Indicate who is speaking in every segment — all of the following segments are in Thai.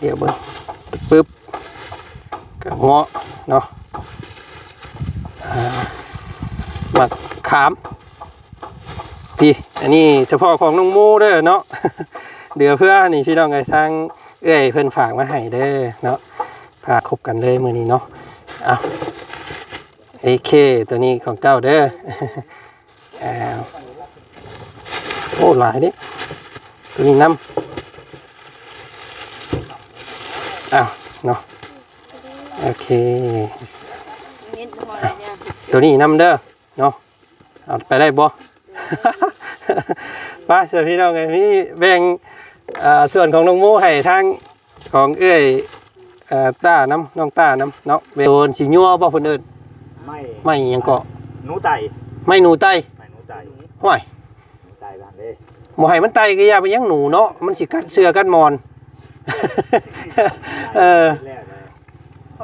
Speaker 1: เดี๋ยวเบิ่งปึ๊บกับเงาะเนาะอ่าหมักขาม พี่ อันนี้เฉพาะของน้องโมเด้อเนาะเดี๋ยวเพื่อนี่พี่น้องไงทางเอ้อยเพิ่อนฝากมาให้เด้อเนาะพาคบกันเลยมือนี้เนาะเอาเอเคตัวนี้ของเจ้าเด้ออ้าวโอ้หลายดิตัวนี้น้ำอ้าว เนาะโอเค
Speaker 2: นิดหน่อยเนี่ย
Speaker 1: ตัวนี้น้ำเด้อเนาะเอาไปได้บ่ ป้าเชิญพี่น้องไงพี่แบ่งอ่าส่วนของน้องโมให้ทางของเอ้ยเอ่อต้าน้ำน้องต้าน้ำเนาะโดนสีญัวบ่เพิ่นเอิ้น
Speaker 3: ไม่
Speaker 1: ไม่หยังเกาะ
Speaker 3: หนูไต
Speaker 1: ไม่หนูไต
Speaker 3: ไม่หนูไต
Speaker 1: ห้วย
Speaker 3: หนูไตบ้านเด้
Speaker 1: บ่ให้มันไตก็อย่าไปยังหนูเนาะมันสิกัดเสื้อกัดมอน เออ
Speaker 3: แรกเลย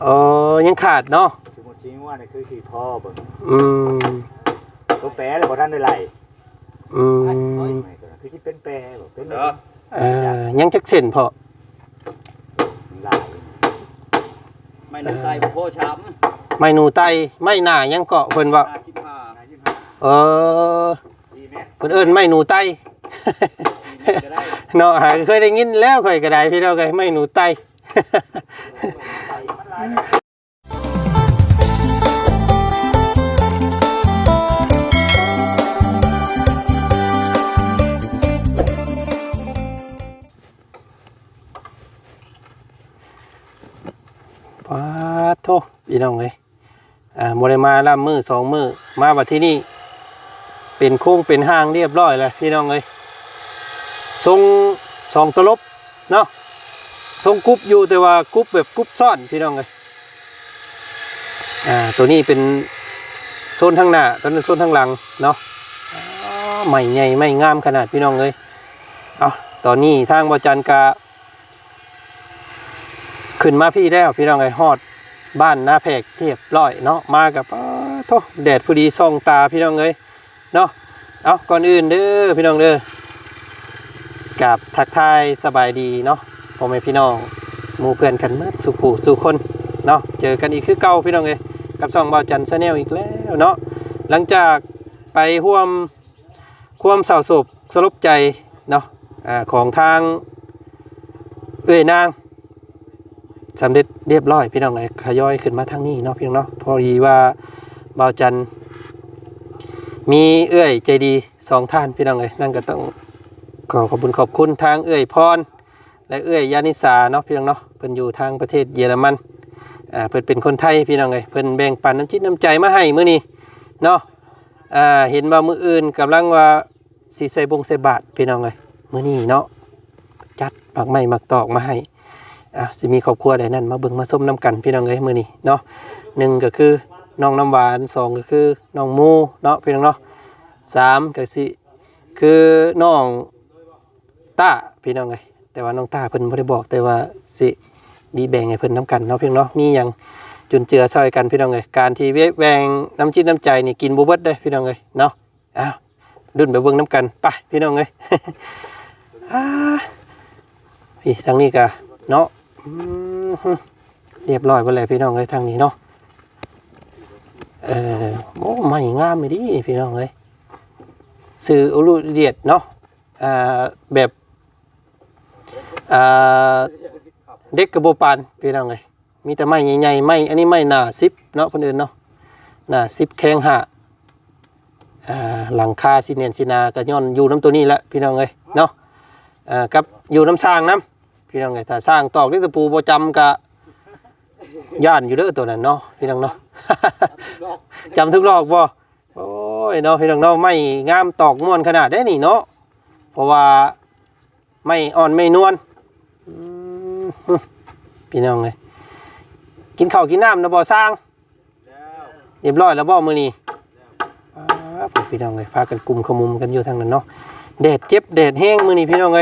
Speaker 1: เออยังขาดเนาะ
Speaker 3: สมมติจริงว่านี่คือที่พ่อเบิ่ง
Speaker 1: อืม
Speaker 3: ตัวแปรแล้วบ่ทันได้ไหล
Speaker 1: อืม
Speaker 3: ไม่ตัวนั้นคือที่เป็นแปรบ่เป็นเด้อ
Speaker 1: เอ่อยังจักเส้นพอ
Speaker 3: หลาย
Speaker 4: ไม่น้ำใจโพช้
Speaker 1: ไม่หนูไตไม่หน้ายังเกาะเพิ่นว่าำ
Speaker 4: ห้าสิบห้า
Speaker 1: เออ
Speaker 3: ดีแม่
Speaker 1: เพิ่นเอิ้นไม่หนูไต
Speaker 4: ก็ได้
Speaker 1: เนาะหาเคยได้ยินแล้วค่อยก็ได้พี่น้องไงไม่หนูไตป้าดโทพี่น้องเอ้ยอ่าบ่ได้มาล่ำมือสองมือมาบัดที่นี่ เป็นโค้งเป็นห้างเรียบร้อยแล้วพี่น้องเอ้ย ทรงสองตลบเนาะทรงกรุ๊ปอยู่แต่ว่ากรุ๊ปแบบกรุ๊ปซ่อนพี่น้องเอ้ยอ่าตัวนี้เป็นโซนทางหน้าตัวนั้นโซนทางหลังเนาะใหม่ใหญ่ไม่งามขนาดพี่น้องเอ้ยเอาตอนนี้ทางบจันกาขึ้นมาพี่แล้วพี่น้องไอ้ฮอดบ้านหน้าแพกเรียบร้อยเนาะมากับอ้าวโทแดดพอดีส่องตาพี่น้องเอ้ยเนาะเอาก่อนอื่นเด้อพี่น้องเด้อ กับทักทายสบายดีเนาะพ่อแม่พี่น้องหมู่เพื่อนกันเมื่อสุขูสู่คนเนาะเจอกันอีกคือเก่าพี่น้องเอ้ยกับช่องบ่าวจันทร์ชาแนลอีกแล้วเนาะหลังจากไปร่วมความเศร้าโศกสลบใจเนาะอ่าของทางเอ้ยนางสำเร็จเรียบร้อยพี่น้องเลยขย่อยขึ้นมาทางนี้เนาะพี่น้องเนาะพอดีว่าบ่าวจันทร์มีเอื้อยใจดีสองท่านพี่น้องเลยนั่นก็ต้อง ขอขอบคุณขอบคุณทางเอื้อยพร และเอื้อยยานิสาเนาะพี่น้องเนาะเพิ่นอยู่ทางประเทศเยอรมันอ่าเพิ่นเป็นคนไทยพี่น้องเลยเพิ่นแบ่งปันน้ำจิตน้ำใจมาให้มื้อนี้เนาะอ่าเห็นว่ามื้ออื่นกำลังว่าสิใส่บงใส่บาทพี่น้องเลยมื้อนี้เนาะจัดปักไม้มักตอกมาให้อะสิมีครอบครัวใดนั่นมาเบิ่งมาส้มน้ำกันพี่น้องเอ้ยมื้อนี้เนาะหนึ่งก็คือน้องน้ำหวานสองก็คือน้องมูเนาะพี่น้องเนาะสามก็สิคือน้อง ต้าพี่น้องเอ้ยแต่ว่าน้องต้าเพิ่นบ่ได้บอกแต่ว่าสิมีแบ่งให้เพิ่นน้ำกันเนาะพี่น้องเนาะมีหยังจุนเจือซอยกันพี่น้องเอ้ยการที่แบ่งน้ำจิตน้ำใจนี่กินบ่เบิดเด้พี่น้องเอ้ยเนาะอ้าวดุนไปเบิ่งน้ำกันไปพี่น้องเอ้ยอ่าพี่ทางนี้ก็เนาะเรียบร้อยไปเลยพี่น้องเลยทางนี้เนาะเออโอ้ไม่งามไม่ดีพี่น้องเลยสื่ออุลุเดียดเนาะอ่าแบบ อ่าเด็กกระโบปานพี่น้องเลยมีแต่ไม้ใหญ่ๆไม้อันนี้ไม้หนาซิปเนาะคนอื่นเนาะหนาซิปแข้งหะหลังคาซีเนียนซีนาก็ย้อนอยู่น้ำตัวนี้แหละพี่น้องเลยเนาะกับอยู่น้ำสร้างน้ำพี่น้องไงถ้าสร้างตอกเล็กตะปูประจำกะย่านอยู่เด้อตัวนั้นเนาะพี่น้องเนาะจำทุกรอกบ่โอ้ยเนาะพี่น้องเนาะไม่งามตอกม่วนขนาดได้นี่เนาะเพราะว่าไม่อ่อนไม่นวล พี่น้องไงกินข้าวกินน้ำนะบ่อสร้างเรียบร้อยแล้วบ่มื้อนี้พี่น้องไงพากันกลุ่มขมุมกันอยู่ทางนั้นเนาะแดดเจ็บแดดแห้งมื้อนี้พี่น้องไง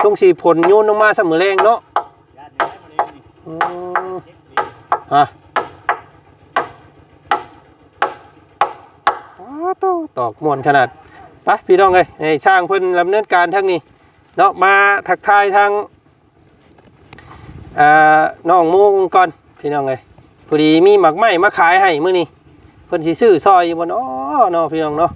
Speaker 1: ช่วงสีผลโยนลงมาเสมอแรงเนาะอืมฮะอ้ตตอกมวนขนาดไปพี่น้องเลยให้ช่างเพิ่นดำเนินการทั้งนี้เนาะมาทักทายทาง อ่าน้องมูก่อนพี่น้องเอ้ยพอดีมีหมักไหม้มาขายให้มื้อนี้เพิ่นสิซื้อซอยอยู่บ่เนาะเนาะพี่น้องเนาะ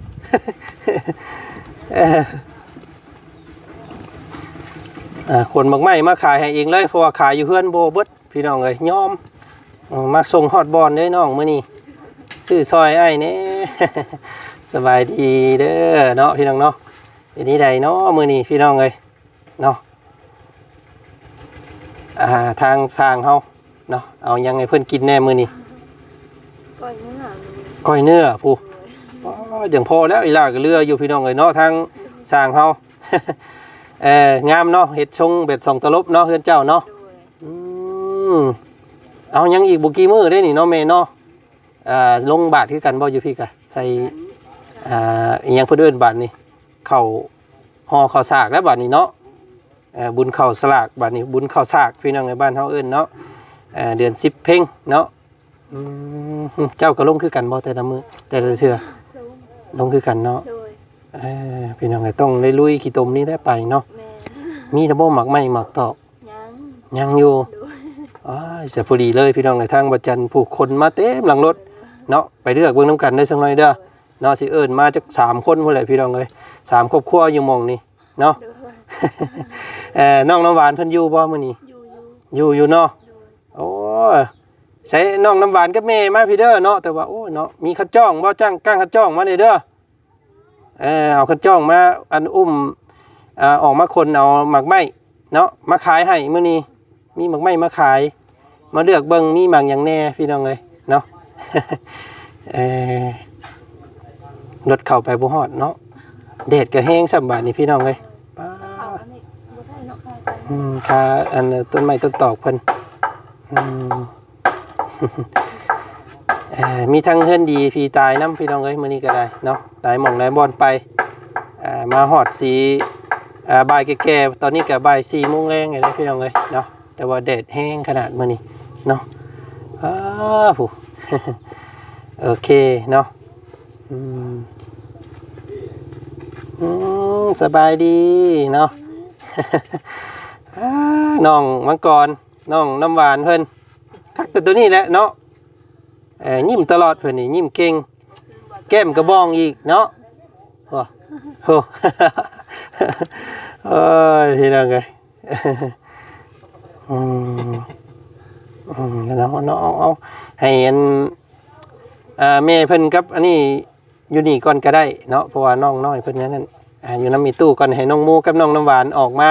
Speaker 1: อ่าคนหมักไหม้มาขายให้เองเลยเพราะว่าขายอยู่เฮือนโบเบิดพี่น้องเอ้ยยอมเอามาส่งฮอดบอนเด้วยน้องมื้อนี้ซื้อซอยไอ้นี่สบายดีเด้อเนาะพี่น้องเนาะเป็นนี้ใดเนาะมื้อนี้พี่น้องเอ้ยเนาะ อ่าทางสร้างเฮาเนาะเอายังไงเพิ่นกินแน่มื้อนี้
Speaker 2: ก้อยเนื้อ
Speaker 1: ก้อยเนื้อผู้อ๋ออย่างพอแล้วอีหลาก็เรืออยู่พี่น้องเอ้ยเนาะทางสร้างเฮาเอ่องามเนาะเฮ็ดชงเบ็ดสองตลบเนาะเฮือนเจ้าเนาะ
Speaker 2: โดย
Speaker 1: อืมเอายังอีกบ่กี่มื้อเด้นี่เนาะแม่เนาะอ่าลงบาทคือกันบ่อยู่พี่กะใส่อ่าอีหยังเพิ่นเอิ้นบาทนี่เข้าวห่อข้าวสากแล้วบาดนี้เนาะเอ่อ บุญข้าวสลากบาดนี้บุญข้าวสากพี่น้องในบ้านเฮาเอิ้นเนาะเอ่อเดือน10เพ็งเนาะอืมเจ้าก็ลงคือกันบ่แต่ละมื้อแต่ละเทื่อ
Speaker 2: ลง
Speaker 1: ลงคือกันเนาะ
Speaker 2: โดย
Speaker 1: เออพี่น้องก็ต้องได้ลุยขี้ตมนี้ได้ไปเนาะ
Speaker 2: แม่
Speaker 1: มีระบบหมักไหม้หมักตอก
Speaker 2: ยัง
Speaker 1: ยังอยู่
Speaker 2: โดย
Speaker 1: อ้ายเสียพอดีเลยพี่น้องในทางบัจจันผู้คนมาเต็มหลังรถเนาะไปเลือกเบิ่งน้ำกันได้สักหน่อยเด้อเนาะสิเอิ้นมาจักสามคนพุ่นแหละพี่น้องเอ้ยสามครอบครัวอยู่หมองนี่เนาะ
Speaker 2: โดย
Speaker 1: เอ่อน้องน้ำหวานเพิ่นอยู่บ่มื้อนี้
Speaker 2: อยู่อยู่
Speaker 1: อยู่อยู่เนาะ
Speaker 2: โดย
Speaker 1: โอ้ยใช้น้องน้ำหวานกับแม่มาพี่เด้อเนาะแต่ว่าโอ้ยเนาะมีคัดจ้องบ่จ้างก้างคัดจ้องมาเลยเด้อเออเอาคัดจ้องมาอันอุ้มอ่าออกมาคนเอาหมักไหม้เนาะมาขายให้มื้อนี้มีหมักไหม้มาขาย มาเลือกเบิ่งมีหมักหยังแน่พี่น้องเอ้ยเนาะเออรถเข้าไปบ่ฮอดเนาะแดดก็แห้งสำบาดนี่พี่น้องเอ้ยป๊า
Speaker 2: เอาอันนี้บ่ได้เนาะ ค่ะ
Speaker 1: อืมค่าอันต้นไม้ต้นตอกเพิ่นมีทั้งเฮือนดีพีตายน้ำพี่น้องเอ้ยมื้อนี้ก็ได้เนาะหลายหม่องหลายบอนไปมาฮอดสีบ่ายแก่ๆตอนนี้ก็บ่าย4โมงแรงไงเด้อพี่น้องเอ้ยเนาะแต่ว่าแดดแห้งขนาดมื้อนี้เนาะอ้าผู้โอเคเนาะอืมสบายดีเนาะ อ่าน้องมังกรน้องน้ำหวานเพิ่นคักแต่ตัวนี้แหละเนาะเอ่อยิ้มตลอดเพิ่นนี่ยิ้มเก่ง แก้มกระบองอีกเนาะโอ้โหโอ้ยพี่น้องเอ้ย อืมอืมเนาะเนาะเอาเอาให้อันอ่าแม่เพิ่นกับ อันนี้อยู่นี่ก่อนก็ได้เนาะเพราะว่าน้องน้อยเพิ่นนั้นอ่าอยู่น้ำมีตู้ก่อนให้น้องหมูกับน้องน้ำหวานออกมา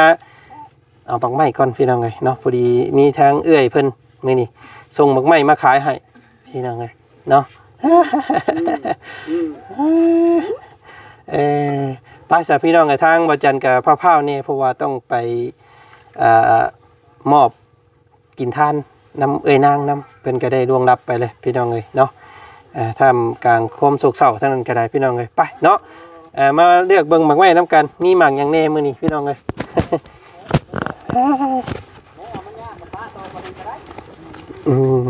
Speaker 1: เอาบักไม้ก่อนพี่น้องเลยเนาะพอดีมีทางเอื้อยเพิ่นมื้อนี้ส่งบักไม้มาขายให้พี่น้องเลยเนาะเออไปสาพี่น้องกับทางบัจันกับพ่าวๆนี่ยเพราะว่าต้องไปอมอบกินท่านน้ำเอ้ยนางน้ำเพิ่นก็ได้ล่วงรับไปเลยพี่น้องเลยเนาะท่ามกลางความโศกเศร้าทั้งนั้นก็ได้พี่น้องเลยไปเนาะมาเลือกเบิ่งบักไม้น้ำกันมีหมากอย่างแน่มือนี้พี่น้องเลย อืม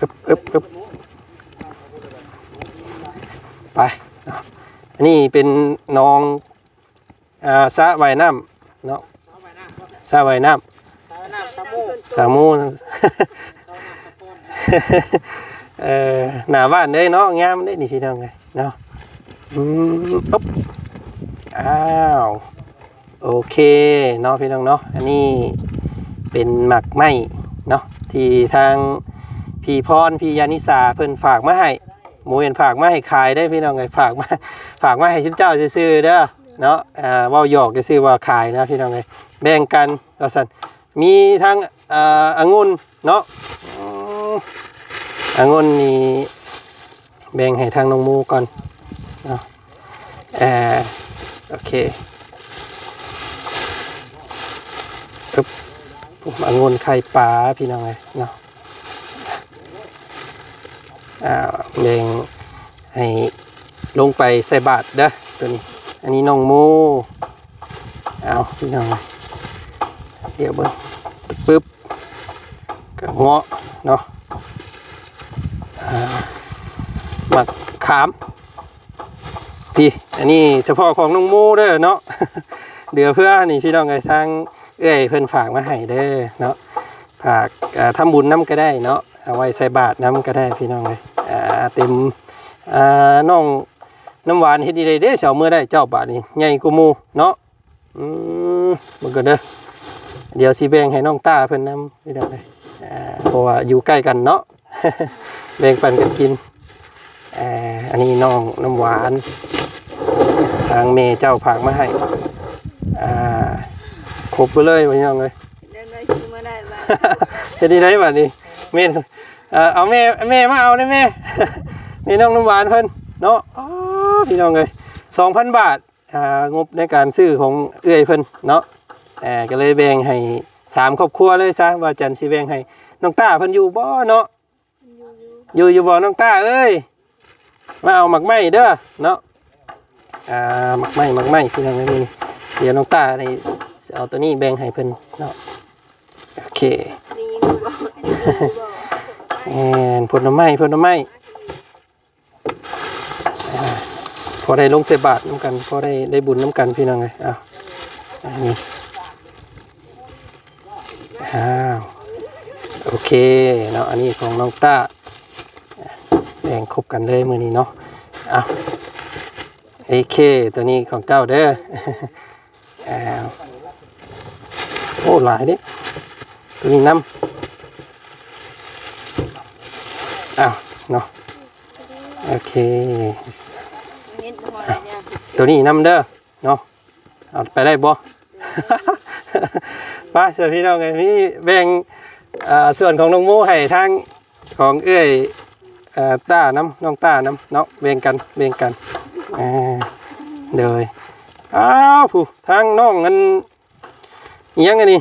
Speaker 1: อึบอึบอึบไปเอาอันนี้เป็นน้องอ่าสระว่ายน้ำเนาะสระว่ายน้ำสามูเอ่อหน้าบ้านเลยเนาะงามเลยนี่พี่น้องไงเนาะอืมอุ๊บอ้าว โอเคเนาะพี่น้องเนาะอันนี้เป็นหมักไหมเนาะที่ทางพี่พรพี่ยานิสาเพิ่นฝากมาให้หมูเห็นฝากมาให้ขายได้พี่น้องไงฝากมาฝากมาให้ชิมเจ้าซื้อๆเด้อเนาะอ่าว่าหยอกจะซื้อว่าขายนะพี่น้องไงแบ่งกันว่าซั่นมีทั้งอ่าองุ่นเนาะอืมองุ่นนี่แบ่งให้ทางน้องหมูก่อนเนาะอ่อโอเค ผมองุ่นไข่ปลาพี่น้องเลยเนาะอ่าแบ่งให้ลงไปใส่บาทเด้อตัวนี้ อันนี้น้องหมูเอาพี่น้องเลยเดี๋ยวเบิ้งปึ๊บกับเงาะเนาะอ่าหมักขาม พี่ อันนี้เฉพาะของน้องหมูเด้อเนาะเดี๋ยวเพื่อนี่พี่น้องไงทาง เอ้อยเพิ่อนฝากมาให้เด้อเนาะฝากอ่าทำบุญน้ำก็ได้เนาะเอาไว้ใส่บาตรน้ำก็ได้พี่น้องเลยเต็มอ่าน้องน้ำหวานเฮ็ดดีเลยเด้เสาเมื่อได้เจ้าบาทนี่ใหญ่กูมูเนาะอืมมันก็เด้อเดี๋ยวสิแบงให้น้องตาเพิ่นนำพี่น้องเลยเพราะว่าอยู่ใกล้กันเนาะแบ่งปันกันกินอันนี้น้องน้ำหวาน ทางเมเจ้าผากมาให้อ่า ครบไปเลยพี่น้องเลย
Speaker 2: เดินได้ซื้อมาได้บ้าง
Speaker 1: เฮ็ดดีได้บัดนี้แม่นเอ่อเอาแม่แม่มาเอาได้แม่นี่น้องน้ำหวานเพิ่นเนาะอ๋อพี่น้องเลย2,000บาทอ่างบในการซื้อของเอื้อยเพิ่นเนาะเอ่อก็เลยแบ่งให้สามครอบครัวเลยซะว่าจันสิแบ่งให้น้องต้าเพิ่นอยู่บ่เนาะอยู่อยู่บ่น้องต้าเอ้ยมาเอาหมักไหม้เด้อเนาะอ่าหมักไหม้หมักไหม้พี่น้องเอ้ยนี่เดี๋ยวน้องต้านี่ สิเอาตัวนี้แบ่งให้เพิ่นเนาะโอเค
Speaker 2: นี่กูบอกนี่กูบอก
Speaker 1: แอนผลไม้ผลไม้อ่าพอได้ลงเสบาทน้ำกัน พอได้ได้บุญน้ำกันพี่น้องเลยอ้าวอันนี้อ้าวโอเคเนาะอันนี้ของน้องต้าแบ่งครบกันเลยมือนี้เนาะอ้าวเอเคตัวนี้ของเจ้าเด้ออ้าว โอ้หลายเดิตัวนี้น้ำอ้าวเนาะโอเค
Speaker 2: เห็นหัวอะไรเนี่ย
Speaker 1: ตัวนี้นำเด้อเนาะเอาไปได้บ่ป้าเสือพี่น้องไงมีแบ่งส่วนของน้องโมให้ทางของเอื้อยอต้าน้ำน้องต้าน้ำเนาะแบ่งกันแบ่งกันเดยอ้าวผู้ทางน้องอัน อิหยังอันนี้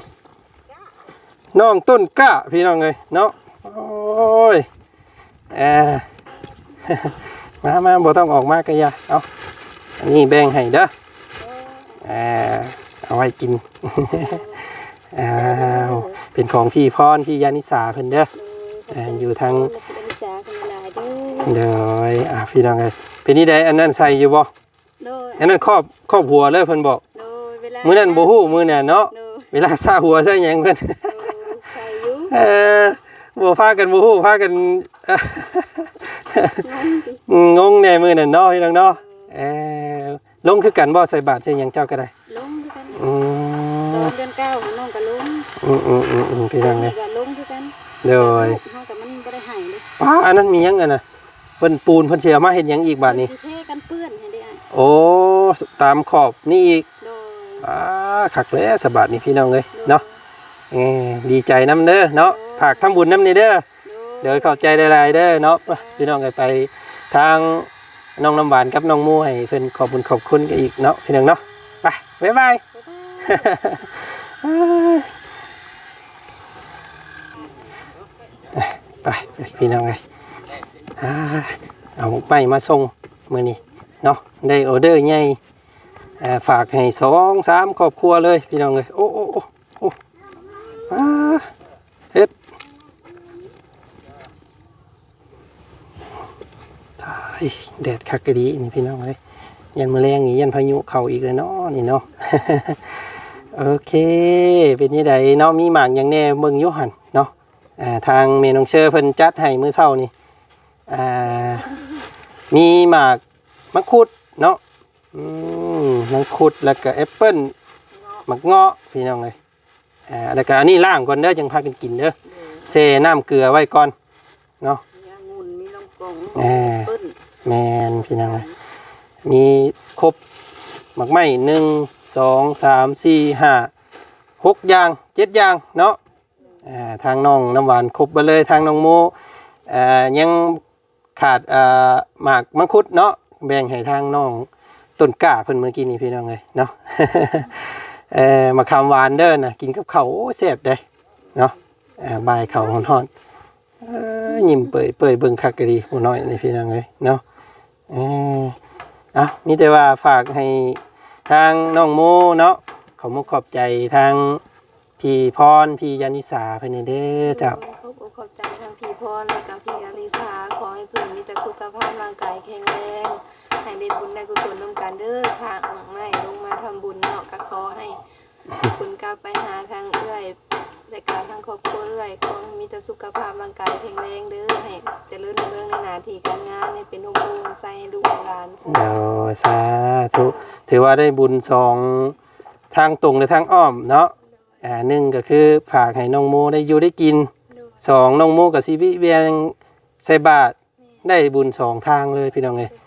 Speaker 1: น้องต้นกล้าพี่น้องเลยเนาะโอ้ยเออมามาบ่ต้องออกมากก็อย่าเอาอันนี้แบ่งให้เด้อเออเอาไว้กินอ้าวเป็นของพี่พรพี่ยานิสาเพิ่นเด้อเอ่ออยู่ทาง
Speaker 2: เป็นจ่าคนลายเด้อ
Speaker 1: เด้อยอะพี่น้องเอ้ยเป็นนี่ได้อันนั้นใส่อยู่บ่
Speaker 2: โดย
Speaker 1: อันนั้นครอบครอบหัวเลยเพิ่นบอก
Speaker 2: โดยเวลา
Speaker 1: มื้อนั้นบ่ฮู้มื้อนั้นเนาะ
Speaker 2: โดย
Speaker 1: เวลาซาหัวใส่หยังเพิ่น
Speaker 2: โดยใส่อยุ่ง
Speaker 1: เออบ่พากันบ่ฮู้พากัน
Speaker 2: งงดิ
Speaker 1: งงแน่มื้อนั้นเนาะพี่น้องเนาะเออลงคือกันบ่ใส่บาตรใส่หยังเจ้าก็ได้
Speaker 2: ลงด้วยกัน
Speaker 1: อื
Speaker 2: ตอ
Speaker 1: ม
Speaker 2: นเดือนเก้าของน้องก็ลง
Speaker 1: อืมอืมอืมอืมพี่น้องเลย
Speaker 2: ก็ลงด้วยกัน
Speaker 1: เดี๋ยว
Speaker 2: เขาแต่มันก็ได้หายเลย
Speaker 1: ป้าอันนั้นมีหยังกันนะเพิ่นปูนเพิ่นเสียมาเห็นหยังอีกบาดนี้
Speaker 2: สิเทกันเปื้อนให้ได้อะ
Speaker 1: โอ้ตามขอบนี่อีก
Speaker 2: โดย
Speaker 1: ป้าขักแล้วสบาดนี่พี่น้องเลยเนาะดีใจน้ำเด้อเนาะฝากทำบุญน้ำนี่เด้อเดี๋ยวเข้าใจหลายๆเด้อเนาะพี่น้องไปทางน้องน้ำหวานกับน้องมูให้เพิ่อนขอบคุณขอบคุณกันอีกเนาะพี่น้องเนาะไปบ๊ายบายไปพี่น้องเลยอ่าเอาไปมาส่งมือนี้เนาะได้ออเดอร์ใหญ่ ฝากให้สองสามครอบครัวเลยพี่น้องเลยโอ้โอ้โอ้โอ้อ่าเฮ็ดตายแดดคักกะดีนี่พี่น้องเลยยันมะแรงนี่ยันพายุเข้าอีกเลยเนาะนี่เนาะโอเค เป็นยังไงเนาะมีหมากอย่างแน่เบิ่งยุหันเนาะทางเมนองเชอร์เพิ่นจัดให้มื้อเช้านี่มีหมากมะคุดเนาะอื มมังคุดแล้วก็แอปเปิ้ลหมักเงาะพี่น้องเลยอ่าแล้วก็อันนี้ล่างก่อนเด้อจังพากันกินเด้อเซน้ำเกลือไว้ก่อนเนาะ
Speaker 2: มีองุ่นมีลำกอง
Speaker 1: แหม
Speaker 2: เปิ้ล
Speaker 1: แมนพี่น้องเลยมีครบหมักไหม้หนึ่งสองสามสี่ห้าหกอย่างเจ็ดอย่างเนาะอ่าทางน้องน้ำหวานครบไปเลยทางน้องโมอ่ายังขาดอ่าหมากมังคุดเนาะแบ่งให้ทางน้อง ต้นกล้าเพิ่นเมื่อกี้นี้พี่น้องเลยเนาะเออมาคำหวานเด้อนะกินกับเขาโอ้แซ่บเด้เนาะบายข้าวฮ้อนๆยิ้มเปื่อยเปื่อยเบิ่งคักก็ดีผู้น้อยนี่พี่น้องเลยเนาะเอออะมีแต่ว่าฝากให้ทางน้องโมเนาะขอมขอบใจทางพี่พรพี่ยานิสาเพื่อนเด้อเจ้า
Speaker 2: ขอบขอบใจทางพี่พรและกับพี่อลิสาขอให้เพื่อนมีแต่สุขภาพร่างกายแข็งแรง ให้ได้บุญได้กุศลร่วมกันเด้อค่ะหวังไม่ลงมาทำบุญเนาะก็ขอให้บุญกรรมก็ไปหาทางเอื้อยและก็ทางครอบครัวเอื้อยขอให้มีแต่สุขภาพร่างกายแข็งแรงเด้อให้เจริญรุ่งเรืองในหน้าที่การงานให้เป็นองค์ภูมิใจให้ลูกหลาน
Speaker 1: เดี๋ยวสาธุถือว่าได้บุญสองทางตรงและทางอ้อมเนาะอ่าหนึ่งก็คือฝากให้น้องโมได้อยู่ได้กินสองน้องโมกับซีวิเวียงใส่บาทได้บุญสองทางเลยพี่น้องเลยอ่า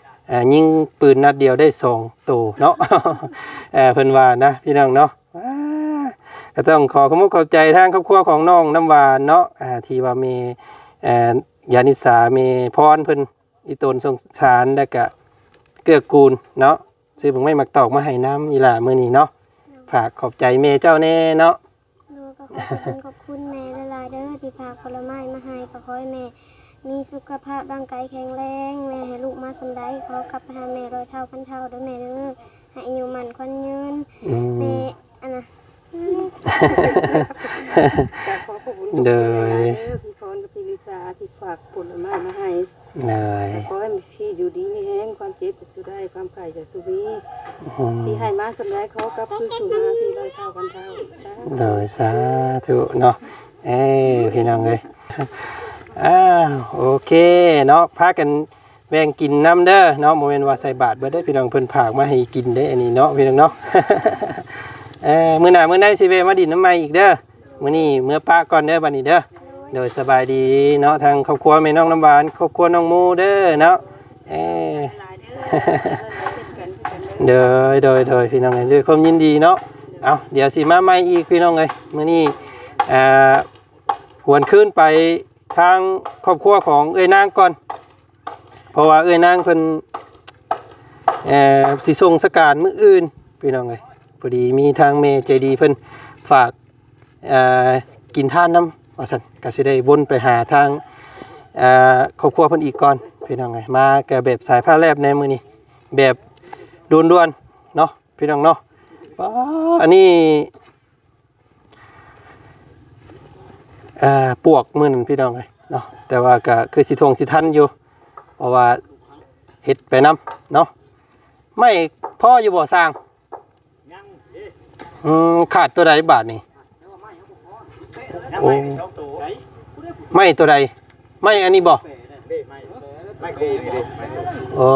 Speaker 1: ยิงปืนนัดเดียวได้สองตัวเนาะเอ่อเพิ่นว่านะพี่น้องเนาะก็ต้องขอขอบคุณขอบใจทางครอบครัวของน้องน้ำหวานเนาะอ่าที่ว่ามีเอ่อยานิสามีพรเพิ่นอีตนสงสารแล้วก็เกื้อกูลเนาะซื้อผมไม่มักตอกมาให้น้ำอีหล่ามื้อนี้เนาะฝากขอบใจเมเจ้าแน่เนาะ
Speaker 5: ดูก็ขอบคุณขอบคุณแม่ละลายเด้อที่พาผลไม้มาให้ก็ขอให้แม่ มีสุขภาพร่างกายแข็งแรง แม่ให้ลูกมาคนใดขอกลับไปหาแม่ร้อยเท่าพันเท่าเด้อแม่เด้อให้อายุมันควันยืน
Speaker 1: อืม
Speaker 5: แม่อันน่ะ
Speaker 2: ก็ขอขอบคุณ
Speaker 1: เด้อ
Speaker 2: พี่พรกับพี่ลิซ่าที่ฝากผลไม้มาให้
Speaker 1: เหนื่อย
Speaker 2: ขอให้พี่อยู่ดีมีแห้งความเจ็บจะสู้ได้ความไข่จะสู้วี
Speaker 1: อืม
Speaker 2: ที่ให้มาสำหรับเขากับสู่สู่มาสี่ร้อยเท่าพันเท่าจ้า
Speaker 1: เหนื่อยสาธุเนาะเอ้ยพี่น้องเลย อ้าวโอเคเนาะพากันแบ่งกินน้ำเด้อเนาะโมเมนว่าใส่บาทเบิดได้พี่น้องเพิ่นผากมาให้กินได้อันนี้เนาะพี่น้องเนาะเออมื้อหน้ามื้อไหนสิเวมาดินน้ำใหม่อีกเด้อมื้อนี้มื้อป้าก่อนเด้อบัดนี้เด้อโดยสบายดีเนาะทางครอบครัวแม่น้องน้ำหวานครอบครัวน้องมูเด้อเนาะเออ
Speaker 2: หลายเด้อเด้อ
Speaker 1: เดยโดยโดยพี่น้องเอ้ยด้วยความยินดีเนาะเอาเดี๋ยวสิมาใหม่อีกพี่น้องเลยมื้อนี้อ่าหวนขึ้นไป ทางครอบครัวของเอ้ยนางก่อน เพราะว่าเอ้ยนางเพิ่นเอ่อสิส่งสการมื้ออื่นพี่น้องเอ้ยพอดีมีทางเมใจดีเพิ่นฝากเอ่อกินท่านน้ำว่าซั่นก็สิได้วนไปหาทางเอ่อครอบครัวเพิ่นอีกก่อนพี่น้องเอ้ยมาก็แบบสายผ้าแลบในมื้อนี้แบบด่วนๆเนาะพี่น้องเนาะอันนี้ปวกมือนพี่น้องเอ้ย เนาะแต่ว่าก็คือสิทงสิทันอยู่ เพราะว่าเฮ็ดไปนํเนาะไม่พ่ออยู่บ่สร้าง
Speaker 3: ยังเอ๊ะ
Speaker 1: อืมขาดตัวใดบาทนี่
Speaker 3: ยัง
Speaker 1: โอ้
Speaker 3: ไม่สองตัว
Speaker 1: ไม่ตัวใดไม่อันนี้บ่
Speaker 3: เด้ไม่ไม่กูนี่เด้ไม่กู
Speaker 1: อ๋อ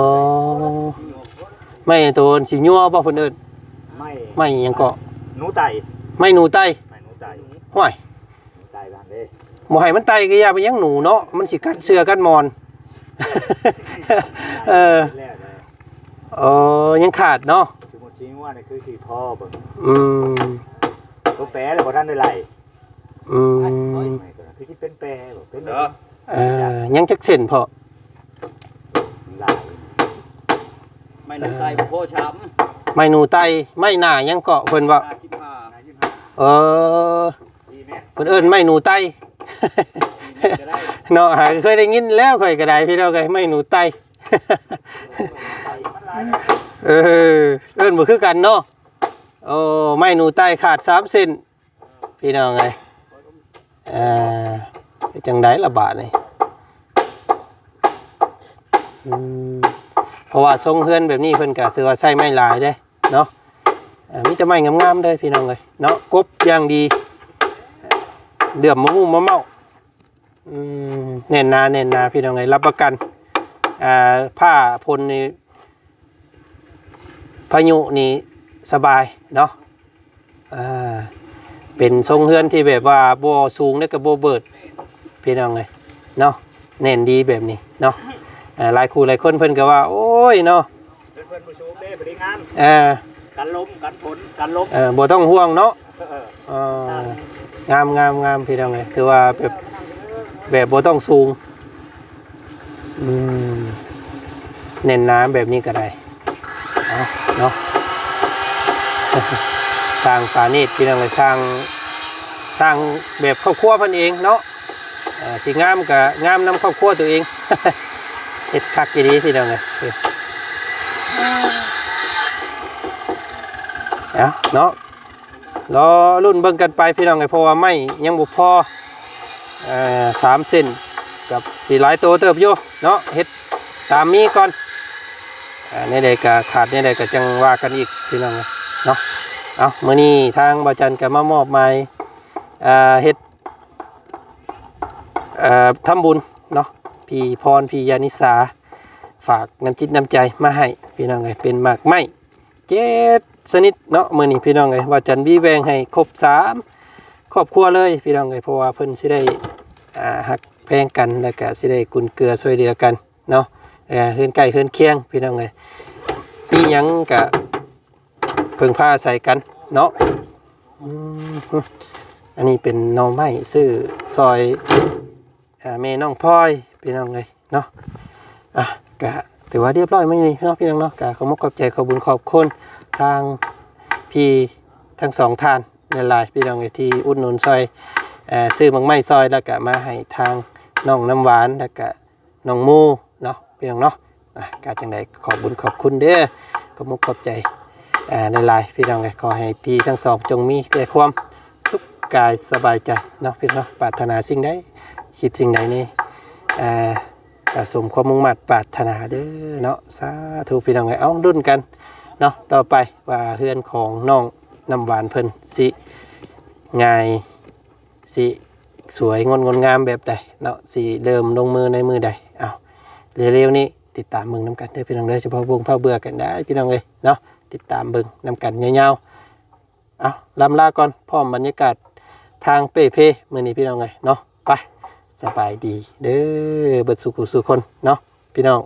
Speaker 1: ไม่ตัวสีญัวบ่เพิ่นเอิ้น
Speaker 3: ไม่
Speaker 1: ไม่หยังเกาะ
Speaker 3: หนูไต
Speaker 1: ไม่หนูไต
Speaker 3: ไม่หนูไตหนู
Speaker 1: ห้วย
Speaker 3: ไตบ้านเด้
Speaker 1: บ่ให้มันไตก็อย่าไปยังหนูเนาะมันสิกัดเสือกัดมอน เออ
Speaker 3: แรกเลย
Speaker 1: เออยังขาดเนาะ
Speaker 3: สมมุติจริงว่านี่คือสีพ่อเบิ่ง
Speaker 1: อืม
Speaker 3: ตัวแปรเลยบ่ทันได้ไหล
Speaker 1: อืม
Speaker 3: ไม่ตัวนั้นคือที่เป็นแปรบ่เป็น
Speaker 4: เด้อ
Speaker 1: เอ่อยังจักเส้นพอ
Speaker 3: หลาย
Speaker 4: ไม่น้ำตายบ่โพช้
Speaker 1: ไม่หนูไตไม่หน้ายังเกาะเพิ่นว่าำ
Speaker 4: ห้าสิบห้า
Speaker 1: เออ
Speaker 3: ดีแม่
Speaker 1: เพิ่นเอิ้นไม่หนูไต
Speaker 4: ปีนี้ก็ได้
Speaker 1: เนาะหาเคยได้ยินแล้วค่อยก็ได้พี่น้องก็ไม่หนูไตเออเอิ้นบ่คือกันเนาะโอ้ไม่หนูไตขาด3เซนพี่น้องเอ้ยอ่าจังไดล่ะบาดนี่เพราะว่าทรงเฮือนแบบนี้เพิ่นก็สิว่าใช้ไม้หลายเด้เนาะมีแต่ไม้งามๆเด้พี่น้องเอ้ยเนาะกบอย่างดี เดือมมะม่วงมะเมาอืมแน่นหนาแน่นหนาพี่น้องไงรับประกันอ่าผ้าพลนี่พายุนี่สบายเนาะอ่าเป็นทรงเฮือนที่แบบว่าบ่สูงแล้วก็บ่เบิดพี่น้องไงเนาะแน่นดีแบบนี้เนาะอ่าหลายคู่หลายคนเพิ่นก็ว่า โอ้ยเนาะ
Speaker 3: เพื่อนๆผู้ชูเด้บ่ได้งาม
Speaker 1: อ่า
Speaker 3: กันลมกันฝนกันลม
Speaker 1: เออบ่ต้องห่วงเนาะ
Speaker 3: เออ
Speaker 1: เอ่อ งามงามงามพี่น้องไงถือว่าแบบแบบบ่ต้องสูงอืมเน้นน้ำแบบนี้ก็ได้เอาเนาะสร้างสานิตพี่น้องเลยสร้างสร้างแบบครอบครัวพันเองเนาะสิงามกับงามนำครอบครัวตัวเองเฮ็ดคักอีดีพี่น้องเลยเนาะ รอรุ่นเบิ่งกันไปพี่น้องไงเพราะว่าไม่ยังบุพอเอ่อสามเส้นกับสี่หลายตัวเติบอยู่เนาะเฮ็ดตามมีก่อนอ่าในใดก็ขาดในใดก็จังว่ากันอีกพี่น้องเนาะเอามื้อนี้ทางบ่จันก็มามอบหมายเฮ็ดทำบุญเนาะพี่พรพี่ยานิสาฝากน้ำจิตน้ำใจมาให้พี่น้องเอ้ยเป็นมากไม้เจ็ด สนิทเนาะมื้อนี้พี่น้องเอ้ยว่าจันวีแวงให้ครบสามครอบครัวเลยพี่น้องเอ้ยเพราะว่าเพิ่นสิได้อ่าฮักแพงกันแล้วก็สิได้กุนเกลือช่วยเหลือกันเนาะเอ่อเฮือนใกล้เฮือนเคียงพี่น้องเอ้ยมีหยังก็เพิ่งพาใส่กันเนาะอันนี้เป็นนอไม้ซื้อซอยอ่าแม่น้องพลอยพี่น้องเอ้ยเนาะอะกะถือว่าเรียบร้อยไหมนี่เนาะพี่น้องเนาะกะขอมกขอบใจขอบุญขอบคุณ ทางพี่ทั้งสองท่านหลายๆพี่น้องที่อุดหนุนซอยซื้อมังไม้ซอยแล้วก็มาให้ทางน้องน้ำหวานแล้วก็น้องมูเนาะพี่น้องเนาะอะกะจังใดขอบบุญขอบคุณเด้อขอมกขอบใจเอ่อหลายพี่น้องขอให้พี่ทั้งสองจงมีแต่ความสุขกายสบายใจเนาะพี่น้องเนาะปรารถนาสิ่งใดคิดสิ่งใดนี่สะสมความมุ่งมั่นปรารถนาเด้อเนาะสาธุพี่น้องไงเอาดุนกัน เนาะต่อไปว่าเฮือนของน้องน้ำหวานเพิ่นสิง่ายสิสวยงดงดงามแบบใดเนาะสิเริ่มลงมือในมือใดเอาเร็วๆนี้ติดตามเบิ่งน้ำกันเด้อพี่น้องเด้อเฉพาะวงผ้าเบื่อกันได้พี่น้องเลยเนาะติดตามเบิ่งน้ำกันยาวๆเอาลำลาก่อนพร้อมบรรยากาศทางเป้เพมือนี้พี่น้องเลยเนาะไปสบายดีเด้อเบิดสุขุสุคนเนาะพี่น้อง